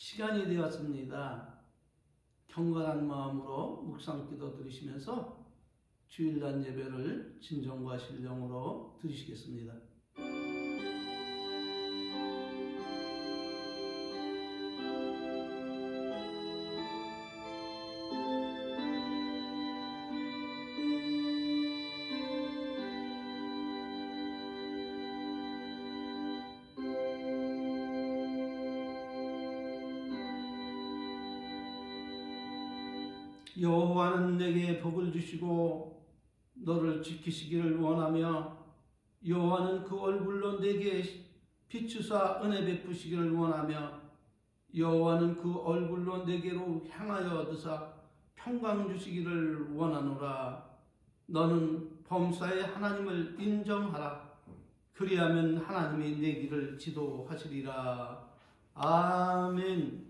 시간이 되었습니다. 경건한 마음으로 묵상 기도 드리시면서 주일날 예배를 진정과 신령으로 드리시겠습니다. 여호와는 내게 복을 주시고 너를 지키시기를 원하며 여호와는 그 얼굴로 내게 비추사 은혜 베푸시기를 원하며 여호와는 그 얼굴로 내게로 향하여 드사 평강 주시기를 원하노라. 너는 범사의 하나님을 인정하라. 그리하면 하나님이 내 길을 지도하시리라. 아멘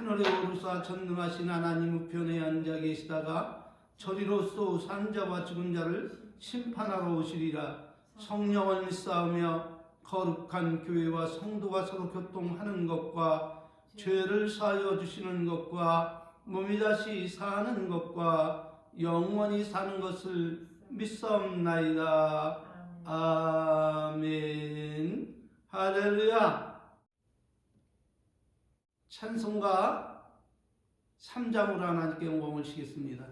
하늘에 오르사 전능하신 하나님 우편에 앉아 계시다가 저리로서 산자와 죽은 자를 심판하러 오시리라. 성령을 믿사오며 거룩한 교회와 성도가 서로 교통하는 것과 죄를 사하여 주시는 것과 몸이 다시 사는 것과 영원히 사는 것을 믿사옵나이다. 아멘. 할렐루야 찬송가 3장으로 하나님께 영광을 시겠습니다.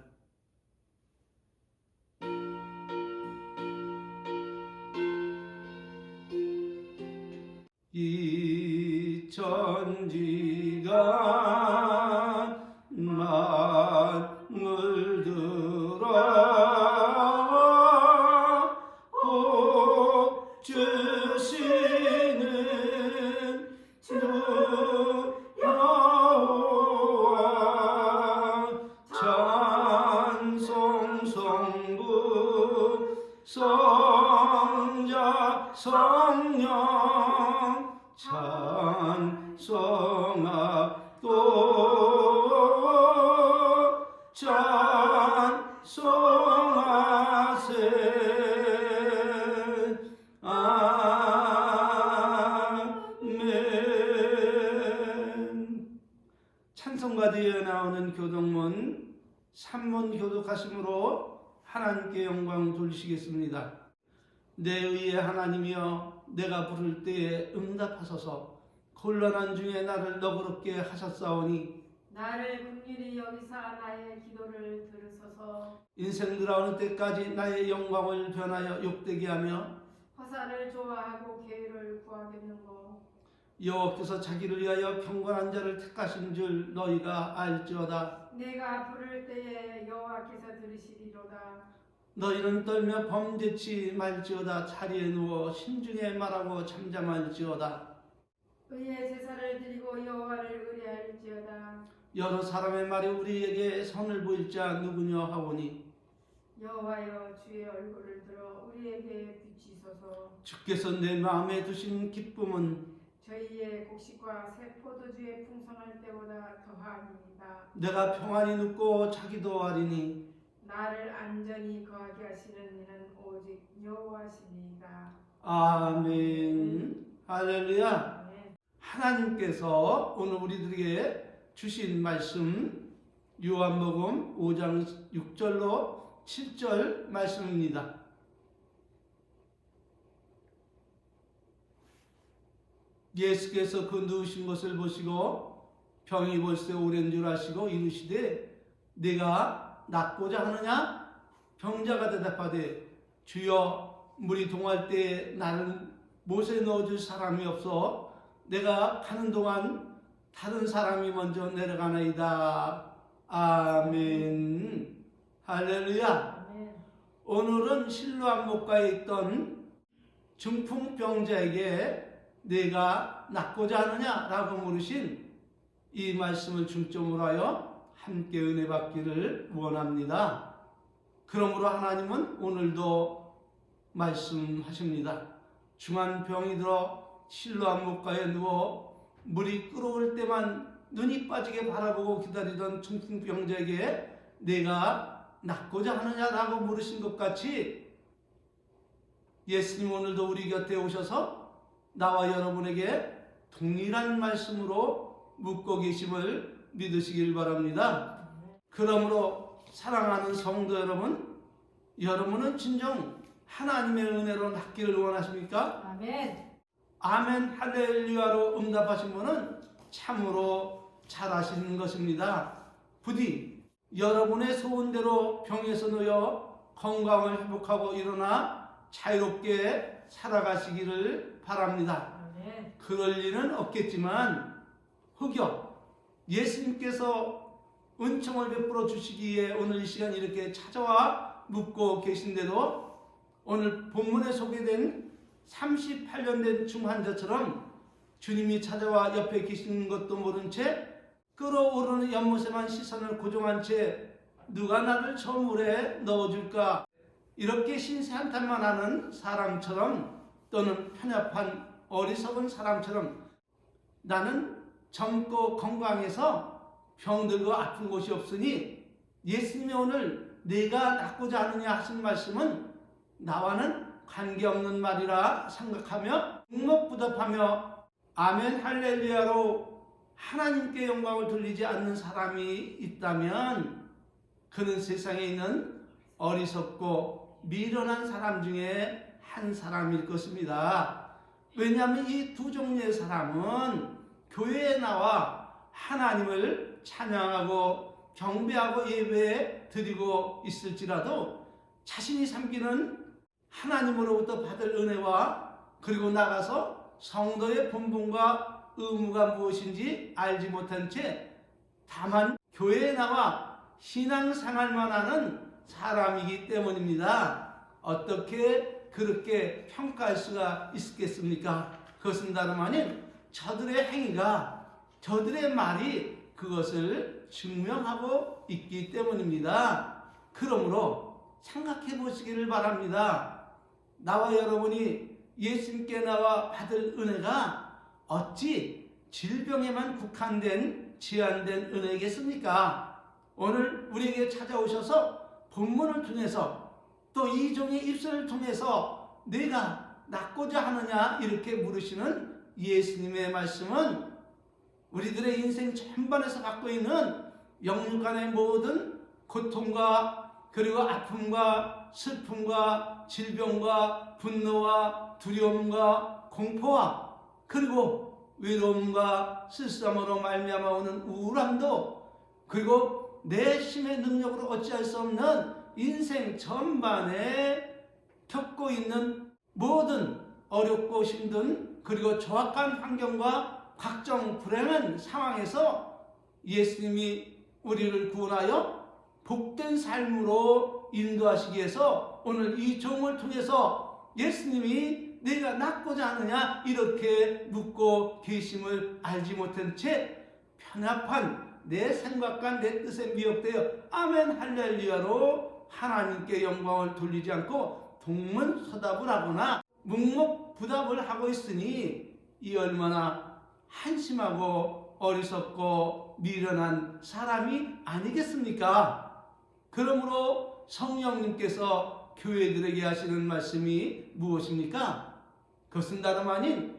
이 천지 성령 찬송하고 찬송하세 아멘 찬송가 뒤에 나오는 교독문 산문 교독하심으로 하나님께 영광 돌리시겠습니다. 내 의의 하나님이여 내가 부를 때에 응답하소서. 곤란한 중에 나를 너그럽게 하셨사오니 나를 긍휼히 여기사 나의 기도를 들으소서. 인생 돌아오는 때까지 나의 영광을 변하여 욕되게 하며 화살을 좋아하고 계율을 구하겠는고 여호와께서 자기를 위하여 경건한 자를 택하신 줄 너희가 알지어다. 내가 부를 때에 여호와께서 들으시리로다 너희는 떨며 범죄치 말지어다. 자리에 누워 신중에 말하고 잠잠할지어다. 의의 제사를 드리고 여호와를 의뢰할지어다. 여러 사람의 말이 우리에게 선을 보일 자 누구냐 하오니 여호와여 주의 얼굴을 들어 우리에게 비치소서. 주께서 내 마음에 두신 기쁨은 저희의 곡식과 새 포도주의 풍성할 때보다 더하니이다. 내가 평안히 눕고 자기도 하리니 나를 안전히 거하게 하시는 이는 오직 여호와시니이다 아멘 할렐루야 아멘. 하나님께서 오늘 우리들에게 주신 말씀 요한복음 5장 6절로 7절 말씀입니다. 예수께서 그 누우신 것을 보시고 병이 벌써 오랜 줄 아시고 이르시되 내가 낫고자 하느냐 병자가 대답하되 주여 물이 동할 때 나를 못에 넣어줄 사람이 없어 내가 가는 동안 다른 사람이 먼저 내려가나이다. 아멘. 할렐루야. 오늘은 실로암 목가에 있던 중풍병자에게 내가 낫고자 하느냐라고 물으신 이 말씀을 중점으로 하여 함께 은혜 받기를 원합니다. 그러므로 하나님은 오늘도 말씀하십니다. 중한 병이 들어 실로암 목가에 누워 물이 끓어올 때만 눈이 빠지게 바라보고 기다리던 중풍병자에게 내가 낫고자 하느냐라고 물으신 것 같이 예수님 오늘도 우리 곁에 오셔서 나와 여러분에게 동일한 말씀으로 묻고 계심을 믿으시길 바랍니다. 그러므로 사랑하는 성도 여러분, 여러분은 진정 하나님의 은혜로 낫기를 원하십니까? 아멘. 아멘 할렐루야로 응답하신 분은 참으로 잘하시는 것입니다. 부디 여러분의 소원대로 병에서 놓여 건강을 회복하고 일어나 자유롭게 살아가시기를 바랍니다. 아멘. 그럴 일은 없겠지만 혹여 예수님께서 은총을 베풀어 주시기에 오늘 이 시간 이렇게 찾아와 묻고 계신데도 오늘 본문에 소개된 38년 된 중환자처럼 주님이 찾아와 옆에 계시는 것도 모른 채 끓어오르는 연못에만 시선을 고정한 채 누가 나를 저 물에 넣어줄까? 이렇게 신세한탄만 하는 사람처럼 또는 편협한 어리석은 사람처럼 나는 젊고 건강해서 병들고 아픈 곳이 없으니 예수님이 오늘 내가 낫고자 하느냐 하신 말씀은 나와는 관계없는 말이라 생각하며 묵묵부답하며 아멘 할렐루야로 하나님께 영광을 돌리지 않는 사람이 있다면 그는 세상에 있는 어리석고 미련한 사람 중에 한 사람일 것입니다. 왜냐하면 이 두 종류의 사람은 교회에 나와 하나님을 찬양하고 경배하고 예배 드리고 있을지라도 자신이 섬기는 하나님으로부터 받을 은혜와 그리고 나가서 성도의 본분과 의무가 무엇인지 알지 못한 채 다만 교회에 나와 신앙생활만 하는 사람이기 때문입니다. 어떻게 그렇게 평가할 수가 있겠습니까? 그것은 다름 아닌 저들의 행위가 저들의 말이 그것을 증명하고 있기 때문입니다. 그러므로 생각해 보시기를 바랍니다. 나와 여러분이 예수님께 나와 받을 은혜가 어찌 질병에만 국한된 제한된 은혜겠습니까? 오늘 우리에게 찾아오셔서 본문을 통해서 또 이 종의 입술을 통해서 내가 낫고자 하느냐 이렇게 물으시는 예수님의 말씀은 우리들의 인생 전반에서 갖고 있는 영육간의 모든 고통과 그리고 아픔과 슬픔과 질병과 분노와 두려움과 공포와 그리고 외로움과 쓸쓸함으로 말미암아 오는 우울함도 그리고 내 힘의 능력으로 어찌할 수 없는 인생 전반에 겪고 있는 모든 어렵고 힘든 그리고 조악한 환경과 각종 불행한 상황에서 예수님이 우리를 구원하여 복된 삶으로 인도하시기 위해서 오늘 이 종을 통해서 예수님이 내가 낫고자 하느냐 이렇게 묻고 계심을 알지 못한 채 편협한 내 생각과 내 뜻에 미혹되어 아멘 할렐루야로 하나님께 영광을 돌리지 않고 동문서답을 하거나 묵묵 부답을 하고 있으니 이 얼마나 한심하고 어리석고 미련한 사람이 아니겠습니까? 그러므로 성령님께서 교회들에게 하시는 말씀이 무엇입니까? 그것은 다름 아닌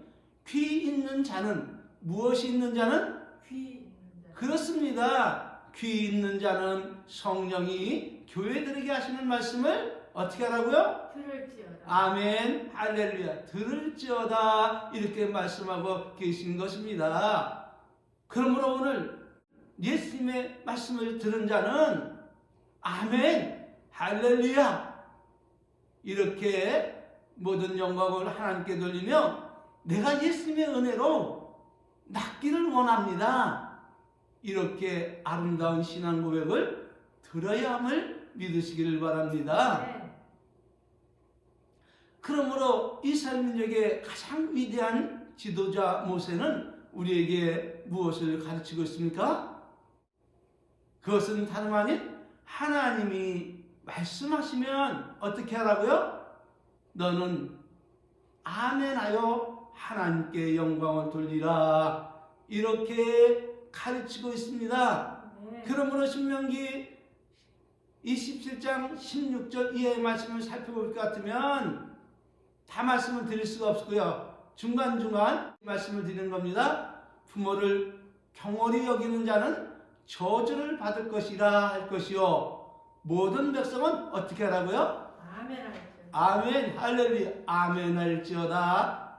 귀 있는 자는 무엇이 있는 자는 귀 있는 자. 그렇습니다. 귀 있는 자는 성령이 교회들에게 하시는 말씀을 어떻게 하라고요? 들을지어다. 아멘, 할렐루야. 들을지어다. 이렇게 말씀하고 계신 것입니다. 그러므로 오늘 예수님의 말씀을 들은 자는 아멘, 할렐루야. 이렇게 모든 영광을 하나님께 돌리며 내가 예수님의 은혜로 낫기를 원합니다. 이렇게 아름다운 신앙 고백을 들어야 함을 믿으시기를 바랍니다. 네. 그러므로 이스라엘 민족의 가장 위대한 지도자 모세는 우리에게 무엇을 가르치고 있습니까? 그것은 다름 아닌 하나님이 말씀하시면 어떻게 하라고요? 너는 아멘하여 하나님께 영광을 돌리라. 이렇게 가르치고 있습니다. 네. 그러므로 신명기 27장 16절 이하의 말씀을 살펴볼 것 같으면 다 말씀을 드릴 수가 없고요. 중간중간 말씀을 드리는 겁니다. 부모를 경홀히 여기는 자는 저주를 받을 것이라 할 것이요. 모든 백성은 어떻게 하라고요? 아멘 할렐루야 아멘 할지어다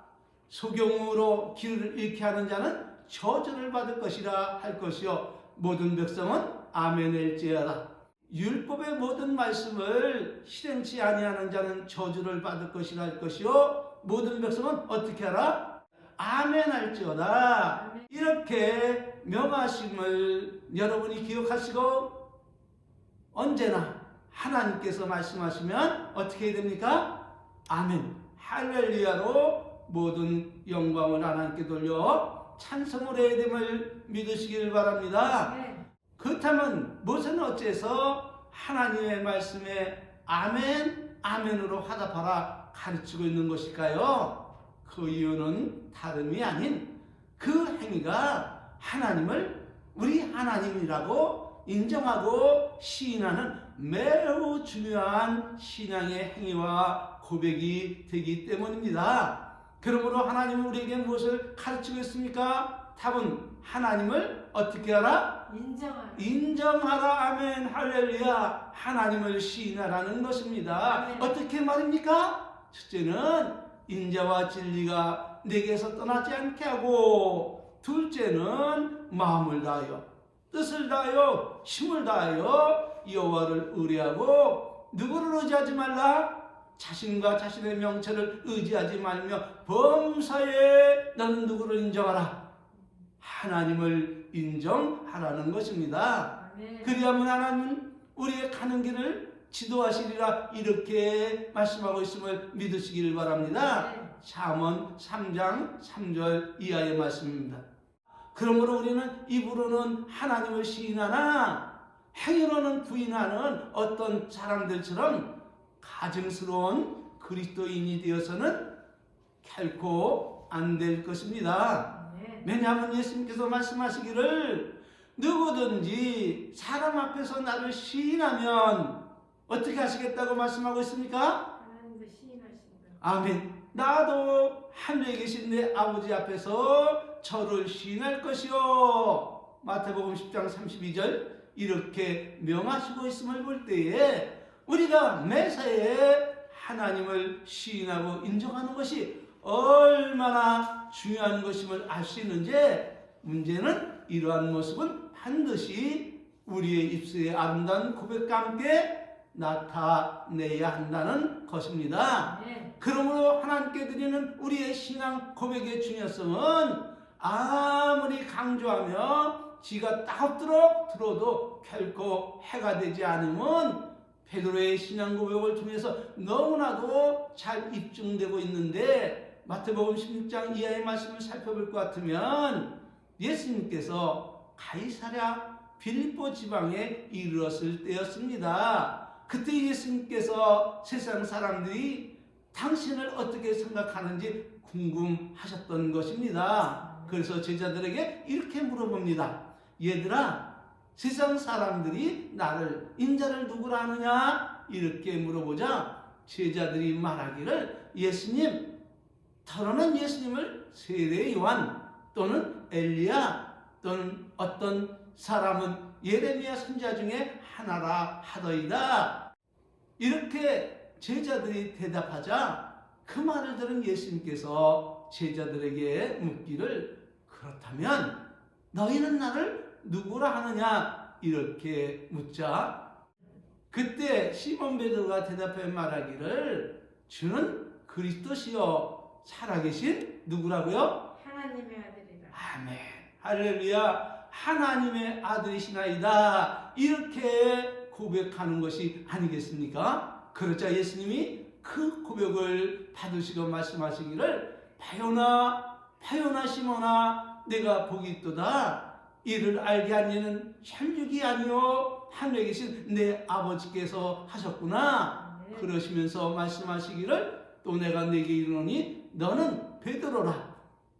소경으로 길을 잃게 하는 자는 저주를 받을 것이라 할 것이요 모든 백성은 아멘 할지어다 율법의 모든 말씀을 실행치 아니하는 자는 저주를 받을 것이라 할 것이요 모든 백성은 어떻게 하라 아멘 할지어다. 이렇게 명하심을 여러분이 기억하시고 언제나 하나님께서 말씀하시면 어떻게 해야 됩니까? 아멘. 할렐루야로 모든 영광을 하나님께 돌려 찬송을 해야 됨을 믿으시길 바랍니다. 네. 그렇다면 무엇은 어째서 하나님의 말씀에 아멘, 아멘으로 화답하라 가르치고 있는 것일까요? 그 이유는 다름이 아닌 그 행위가 하나님을 우리 하나님이라고 인정하고 시인하는 매우 중요한 신앙의 행위와 고백이 되기 때문입니다. 그러므로 하나님은 우리에게 무엇을 가르치고 있습니까? 답은 하나님을 어떻게 하라? 인정하라. 인정하라 아멘 할렐루야 하나님을 시인하라는 것입니다. 아멘. 어떻게 말입니까? 첫째는 인자와 진리가 내게서 떠나지 않게 하고 둘째는 마음을 다하여 뜻을 다하여 힘을 다하여 여호와를 의뢰하고 누구를 의지하지 말라 자신과 자신의 명체를 의지하지 말며 범사에 너는 누구를 인정하라 하나님을 인정하라는 것입니다. 그리하면 하나님은 우리의 가는 길을 지도하시리라 이렇게 말씀하고 있음을 믿으시기를 바랍니다. 네. 잠언 3장 3절 이하의 말씀입니다. 그러므로 우리는 입으로는 하나님을 시인하나 행위로는 부인하는 어떤 사람들처럼 가증스러운 그리스도인이 되어서는 결코 안 될 것입니다. 네. 왜냐하면 예수님께서 말씀하시기를 누구든지 사람 앞에서 나를 시인하면 어떻게 하시겠다고 말씀하고 있습니까? 하나님도 시인하신다. 아멘. 나도 하늘에 계신 내 아버지 앞에서 저를 시인할 것이요. 마태복음 10장 32절 이렇게 명하시고 있음을 볼 때에 우리가 매사에 하나님을 시인하고 인정하는 것이 얼마나 중요한 것임을 알 수 있는지 문제는 이러한 모습은 반드시 우리의 입술의 아름다운 고백과 함께 나타내야 한다는 것입니다. 네. 그러므로 하나님께 드리는 우리의 신앙 고백의 중요성은 아무리 강조하며 지가 따갑도록 들어도 결코 해가 되지 않으면 베드로의 신앙 고백을 통해서 너무나도 잘 입증되고 있는데 마태복음 16장 이하의 말씀을 살펴볼 것 같으면 예수님께서 가이사랴 빌립보 지방에 이르렀을 때였습니다. 그때 예수님께서 세상 사람들이 당신을 어떻게 생각하는지 궁금하셨던 것입니다. 그래서 제자들에게 이렇게 물어봅니다. 얘들아, 세상 사람들이 나를 인자를 누구라 하느냐? 이렇게 물어보자 제자들이 말하기를 예수님, 털어낸 예수님을 세례 요한 또는 엘리야 또는 어떤 사람은 예레미야 선자 중에 하나라 하더이다. 이렇게 제자들이 대답하자 그 말을 들은 예수님께서 제자들에게 묻기를 그렇다면 너희는 나를 누구라 하느냐? 이렇게 묻자. 그때 시몬 베드로가 대답해 말하기를 주는 그리스도시요 살아계신 누구라고요? 하나님의 아들이라. 아멘. 할렐루야. 하나님의 아들이시나이다. 이렇게 고백하는 것이 아니겠습니까? 그러자 예수님이 그 고백을 받으시고 말씀하시기를 바요나 바요나 시모나 내가 복이 있도다 이를 알게 하니는 혈육이 아니요 하늘에 계신 내 아버지께서 하셨구나 네. 그러시면서 말씀하시기를 또 내가 내게 이르노니 너는 베드로라.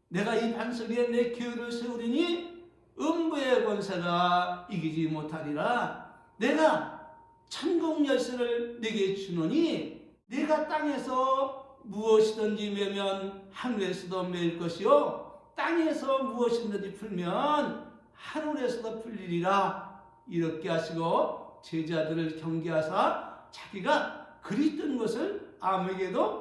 내가 이 반석 위에 내 교회를 세우리니 음부의 권세가 이기지 못하리라. 내가 천국 열쇠를 내게 주노니 내가 땅에서 무엇이든지 매면 하늘에서도 매일 것이요 땅에서 무엇이든지 풀면 하늘에서도 풀리리라. 이렇게 하시고 제자들을 경계하사 자기가 그리던 것을 아무에게도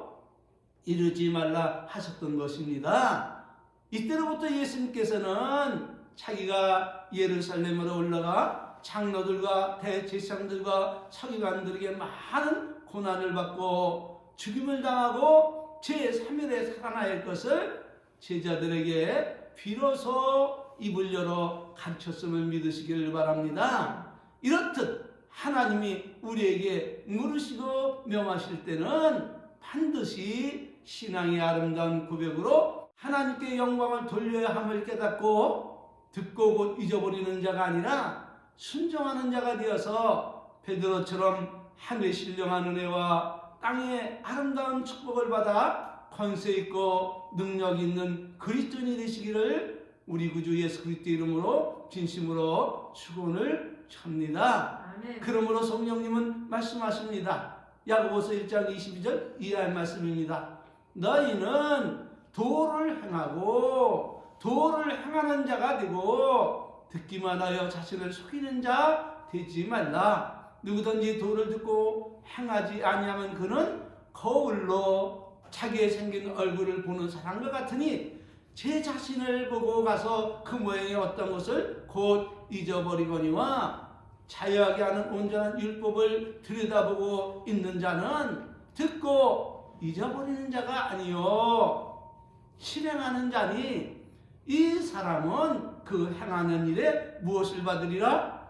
이르지 말라 하셨던 것입니다. 이때로부터 예수님께서는 자기가 예루살렘으로 올라가 장로들과 대제사장들과 서기관들에게 많은 고난을 받고 죽임을 당하고 제3일에 살아날 것을 제자들에게 비로소 입을 열어 가르쳤음을 믿으시기를 바랍니다. 이렇듯 하나님이 우리에게 물으시고 명하실 때는 반드시 신앙의 아름다운 고백으로 하나님께 영광을 돌려야 함을 깨닫고 듣고 곧 잊어버리는 자가 아니라 순종하는 자가 되어서 베드로처럼 하늘의 신령한 은혜와 땅의 아름다운 축복을 받아 권세 있고 능력 있는 그리스도인이 되시기를 우리 구주 예수 그리스도 이름으로 진심으로 축원을 찹니다. 아멘. 그러므로 성령님은 말씀하십니다. 야고보서 1장 22절 이하의 말씀입니다. 너희는 도를 행하고 도를 행하는 자가 되고 듣기만 하여 자신을 속이는 자 되지 말라. 누구든지 도를 듣고 행하지 아니하면 그는 거울로 자기의 생긴 얼굴을 보는 사람과 같으니 제 자신을 보고 가서 그 모양의 어떤 것을 곧 잊어버리거니와 자유하게 하는 온전한 율법을 들여다보고 있는 자는 듣고 잊어버리는 자가 아니요 실행하는 자니 이 사람은 그 행하는 일에 무엇을 받으리라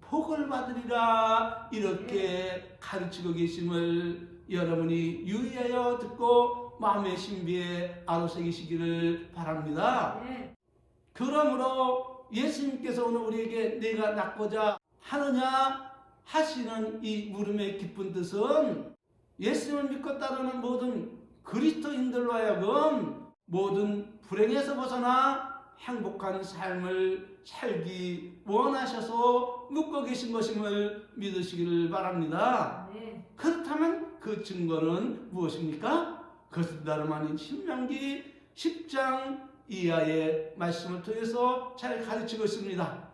복을 받으리라 이렇게 가르치고 계심을 여러분이 유의하여 듣고 마음의 신비에 아로새기시기를 바랍니다. 네. 그러므로 예수님께서 오늘 우리에게 내가 낫고자 하느냐 하시는 이 물음의 깊은 뜻은 예수님을 믿고 따르는 모든 그리스도인들로 하여금 모든 불행에서 벗어나 행복한 삶을 살기 원하셔서 묻고 계신 것임을 믿으시기를 바랍니다. 네. 그렇다면 그 증거는 무엇입니까? 그것은 다름 아닌 신명기 10장 이하의 말씀을 통해서 잘 가르치고 있습니다.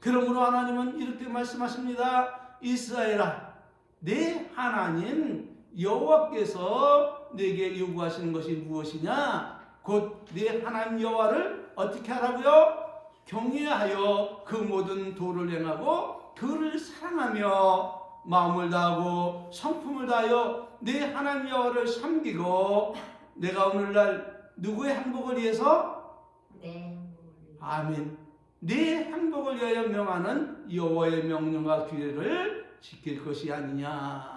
그러므로 하나님은 이렇게 말씀하십니다. 이스라엘아, 내 하나님 여호와께서 내게 요구하시는 것이 무엇이냐? 곧 내 하나님 여호와를 어떻게 하라고요? 경외하여 그 모든 도를 행하고 그를 사랑하며 마음을 다하고 성품을 다하여 내 하나님 여호와를 섬기고 내가 오늘날 누구의 행복을 위해서 네. 아멘 내 행복을 위하여 명하는 여호와의 명령과 규례를 지킬 것이 아니냐 네.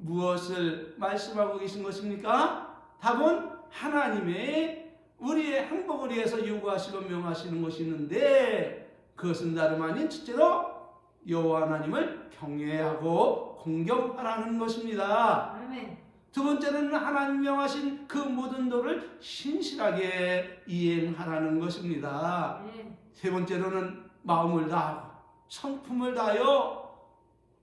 무엇을 말씀하고 계신 것입니까? 답은 하나님의 우리의 행복을 위해서 요구하시고 명하시는 것이 있는데 그것은 다름 아닌 첫째로 여호와 하나님을 경외하고 공경하라는 것입니다. 두 번째는 하나님 명하신 그 모든 도를 신실하게 이행하라는 것입니다. 네. 세 번째로는 마음을 다하고 성품을 다하여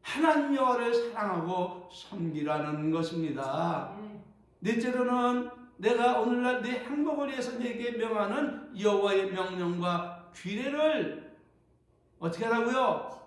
하나님 여호와를 사랑하고 섬기라는 것입니다. 네. 넷째로는 내가 오늘날 내 행복을 위해서 내게 명하는 여호와의 명령과 규례를 어떻게 하라고요?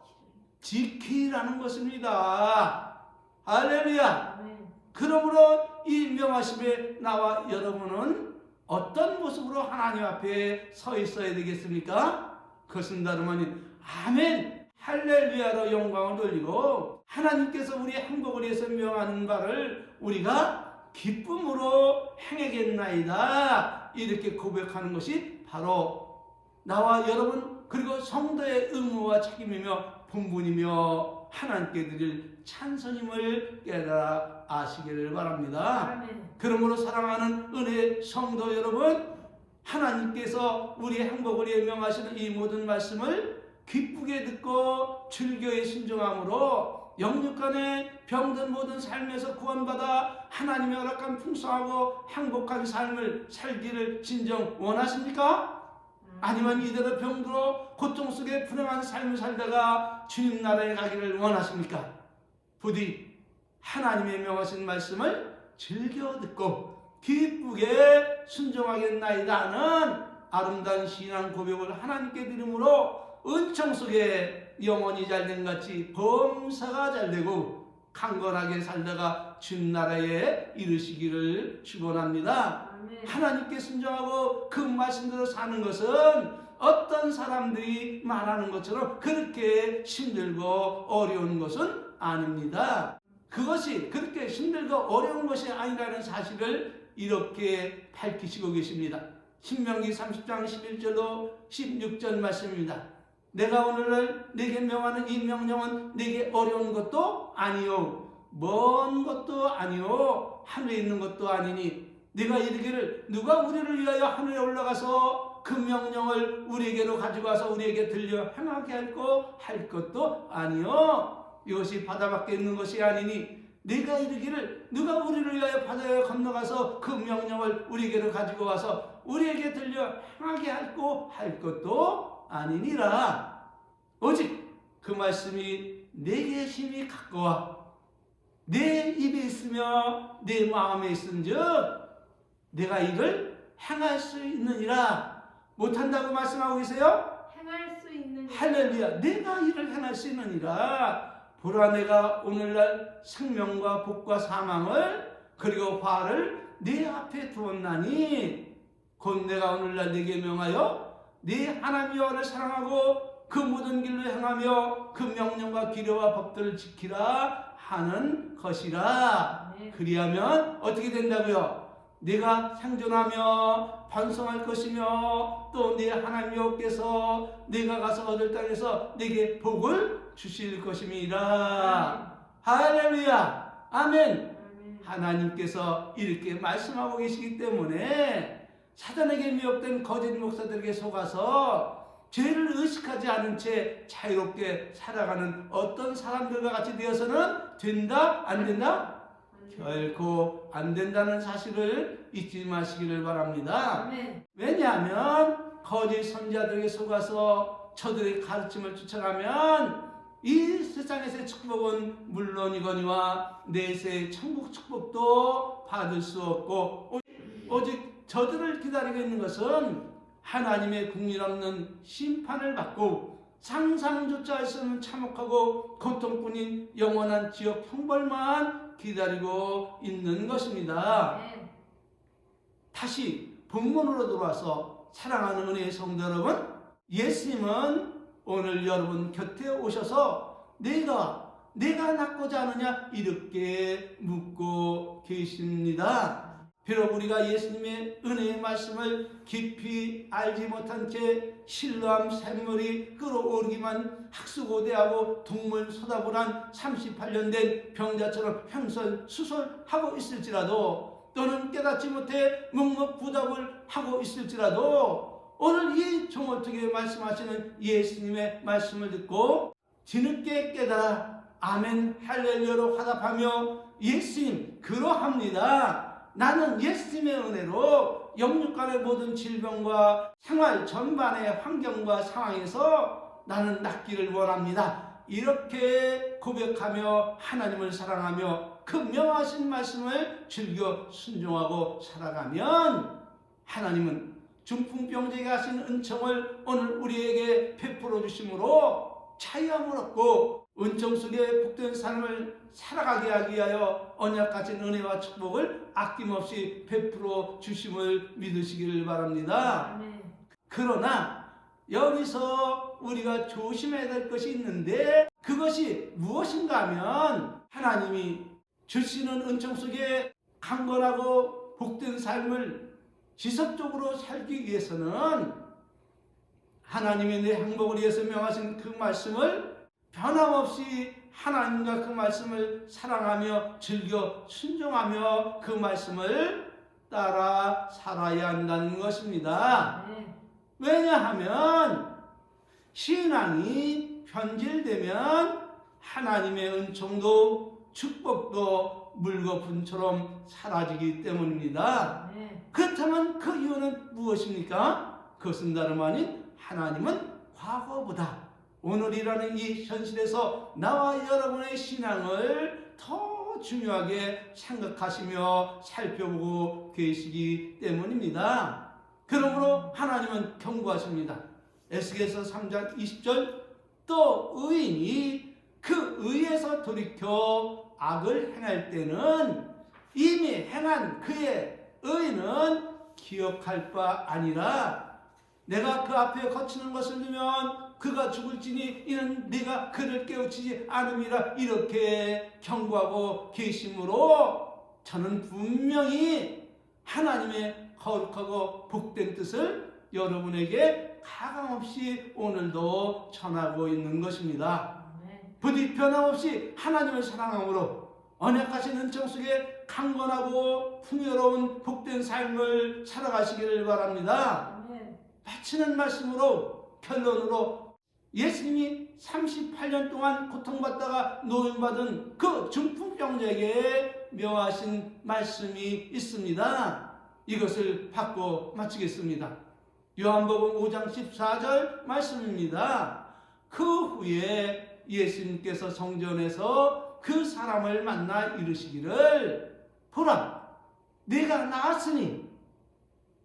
지키라는 것입니다. 할렐루야. 아멘. 그러므로 이 명하심에 나와 여러분은 어떤 모습으로 하나님 앞에 서 있어야 되겠습니까? 그것은 다름 아닌 아멘 할렐루야로 영광을 돌리고 하나님께서 우리의 행복을 위해서 명하는 바를 우리가 기쁨으로 행하겠나이다 이렇게 고백하는 것이 바로 나와 여러분 그리고 성도의 의무와 책임이며 본분이며 하나님께 드릴 찬선임을 깨달아 아시기를 바랍니다. 그러므로 사랑하는 은혜 성도 여러분, 하나님께서 우리의 행복을 예명하시는 이 모든 말씀을 기쁘게 듣고 즐겨의 순종함으로 영육간의 병든 모든 삶에서 구원받아 하나님의 허락한 풍성하고 행복한 삶을 살기를 진정 원하십니까? 아니면 이대로 병들어 고통 속에 불행한 삶을 살다가 주님 나라에 가기를 원하십니까? 부디 하나님의 명하신 말씀을 즐겨 듣고 기쁘게 순종하겠나이다는 아름다운 신앙 고백을 하나님께 드림으로 은총 속에 영원히 잘된 같이 범사가 잘되고 강건하게 살다가 주님 나라에 이르시기를 축원합니다. 하나님께 순종하고 그 말씀대로 사는 것은 어떤 사람들이 말하는 것처럼 그렇게 힘들고 어려운 것은 아닙니다. 그것이 그렇게 힘들고 어려운 것이 아니라는 사실을 이렇게 밝히시고 계십니다. 신명기 30장 11절로 16절 말씀입니다. 내가 오늘날 내게 명하는 이 명령은 내게 어려운 것도 아니요. 먼 것도 아니요. 하늘에 있는 것도 아니니 네가 이르기를 누가 우리를 위하여 하늘에 올라가서 그 명령을 우리에게로 와서 우리에게 들려 행하게 할거 할 것도 아니요. 이것이 바다 밖에 있는 것이 아니니 네가 이르기를 누가 우리를 위하여 바다에 건너가서 그 명령을 우리에게로 가지고 와서 우리에게 들려 행하게 할거 할 것도 아니니라. 오직 그 말씀이 내게 힘이 가까워 내 입에 있으며 내 마음에 있은즉 내가 이를 행할 수 있느니라. 못한다고 말씀하고 계세요? 행할 수 있는 할렐루야. 내가 이를 행할 수 있느니라. 보라 내가 오늘날 생명과 복과 사망을 그리고 화를 네 앞에 두었나니 곧 내가 오늘날 네게 명하여 네 하나님 여호와를 사랑하고 그 모든 길로 행하며 그 명령과 기례와 법들을 지키라 하는 것이라 아멘. 그리하면 어떻게 된다고요? 네가 생존하며 반성할 것이며 또네 하나님 여호께서 네가 가서 얻을 땅에서 네게 복을 주실 것임이라 할렐루야 아멘 아멘. 하나님께서 이렇게 말씀하고 계시기 때문에 사단에게 미혹된 거짓 목사들에게 속아서 죄를 의식하지 않은 채 자유롭게 살아가는 어떤 사람들과 같이 되어서는 된다? 안 된다? 결코 안 된다는 사실을 잊지 마시기를 바랍니다. 왜냐하면 거짓 선자들에게 속아서 저들의 가르침을 쫓아가면 이 세상에서의 축복은 물론이거니와 내세의 천국 축복도 받을 수 없고 오- 오직 저들을 기다리고 있는 것은 하나님의 국률 없는 심판을 받고 상상조차 할 수 없는 참혹하고 고통뿐인 영원한 지옥 형벌만 기다리고 있는 것입니다. 다시 본문으로 돌아와서 사랑하는 은혜의 성도 여러분, 예수님은 오늘 여러분 곁에 오셔서 내가 내가 낳고자 하느냐 이렇게 묻고 계십니다. 비록 우리가 예수님의 은혜의 말씀을 깊이 알지 못한 채 신뢰함 샘물이 끌어오르기만 학수고대하고 동물 소다보란 38년 된 병자처럼 횡설수설하고 있을지라도 또는 깨닫지 못해 묵묵부답을 하고 있을지라도 오늘 이 종어떻게 말씀하시는 예수님의 말씀을 듣고 뒤늦게 깨달아 아멘 할렐루야로 화답하며 예수님 그러합니다. 나는 예수님의 은혜로 영육간의 모든 질병과 생활 전반의 환경과 상황에서 나는 낫기를 원합니다. 이렇게 고백하며 하나님을 사랑하며 그 명하신 말씀을 즐겨 순종하고 살아가면 하나님은 중풍병자에게 하신 은총을 오늘 우리에게 베풀어 주심으로 차이함을 얻고 은총 속에 복된 삶을 살아가게 하기 위하여 언약 같은 은혜와 축복을 아낌없이 베풀어 주심을 믿으시기를 바랍니다. 그러나 여기서 우리가 조심해야 될 것이 있는데 그것이 무엇인가 하면 하나님이 주시는 은총 속에 강건하고 복된 삶을 지속적으로 살기 위해서는 하나님이 내 행복을 위해서 명하신 그 말씀을 변함없이 하나님과 그 말씀을 사랑하며 즐겨 순종하며 그 말씀을 따라 살아야 한다는 것입니다. 아멘. 왜냐하면 신앙이 변질되면 하나님의 은총도 축복도 물거품처럼 사라지기 때문입니다. 아멘. 그렇다면 그 이유는 무엇입니까? 그것은 다름 아닌 하나님은 과거보다 오늘이라는 이 현실에서 나와 여러분의 신앙을 더 중요하게 생각하시며 살펴보고 계시기 때문입니다. 그러므로 하나님은 경고하십니다. 에스겔서 3장 20절 또 의인이 그 의에서 돌이켜 악을 행할 때는 이미 행한 그의 의는 기억할 바 아니라 내가 그 앞에 거치는 것을 두면 그가 죽을지니 이는 네가 그를 깨우치지 않음이라 이렇게 경고하고 계심으로 저는 분명히 하나님의 거룩하고 복된 뜻을 여러분에게 가감없이 오늘도 전하고 있는 것입니다. 부디 변함없이 하나님을 사랑함으로 언약하신 은총 속에 강건하고 풍요로운 복된 삶을 살아가시기를 바랍니다. 바치는 말씀으로 결론으로 예수님이 38년 동안 고통받다가 노인받은 그 중풍병자에게 명하신 말씀이 있습니다. 이것을 받고 마치겠습니다. 요한복음 5장 14절 말씀입니다. 그 후에 예수님께서 성전에서 그 사람을 만나 이르시기를 보라 내가 나았으니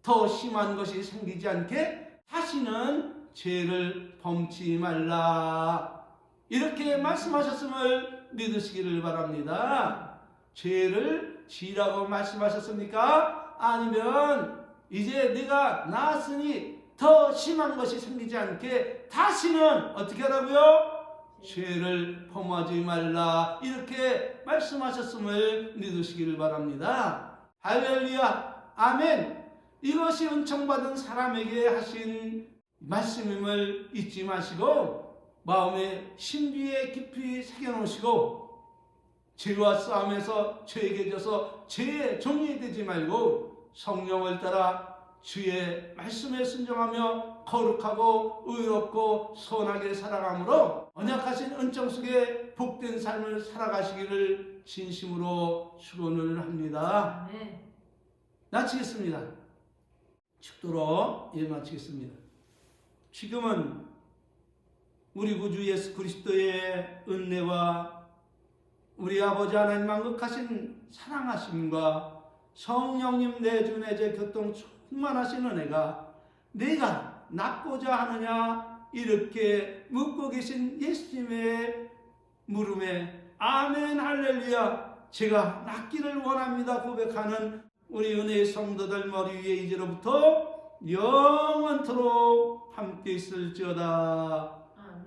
더 심한 것이 생기지 않게 다시는 죄를 범치 말라. 이렇게 말씀하셨음을 믿으시기를 바랍니다. 죄를 지라고 말씀하셨습니까? 아니면 이제 네가 나았으니 더 심한 것이 생기지 않게 다시는 어떻게 하라고요? 죄를 범하지 말라. 이렇게 말씀하셨음을 믿으시기를 바랍니다. 할렐루야. 아멘. 이것이 은총받은 사람에게 하신 말씀임을 잊지 마시고 마음의 신비에 깊이 새겨놓으시고 죄와 싸움에서 죄에게 져서 죄의 종이 되지 말고 성령을 따라 주의 말씀에 순종하며 거룩하고 의롭고 선하게 살아감으로 언약하신 은총 속에 복된 삶을 살아가시기를 진심으로 축원을 합니다. 아멘. 마치겠습니다. 축도로 예 마치겠습니다. 지금은 우리 구주 예수 그리스도의 은혜와 우리 아버지 하나님 만극하신 사랑하심과 성령님 내주내 제 교통 충만하신 은혜가 내가 낫고자 하느냐 이렇게 묻고 계신 예수님의 물음에 아멘 할렐루야 제가 낫기를 원합니다 고백하는 우리 은혜의 성도들 머리 위에 이제로부터 영원토록 함께 있을지어다.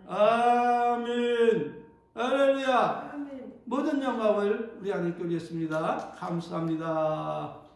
아멘. 할렐루야. 아멘. 모든 영광을 우리 하나님께 올렸습니다. 감사합니다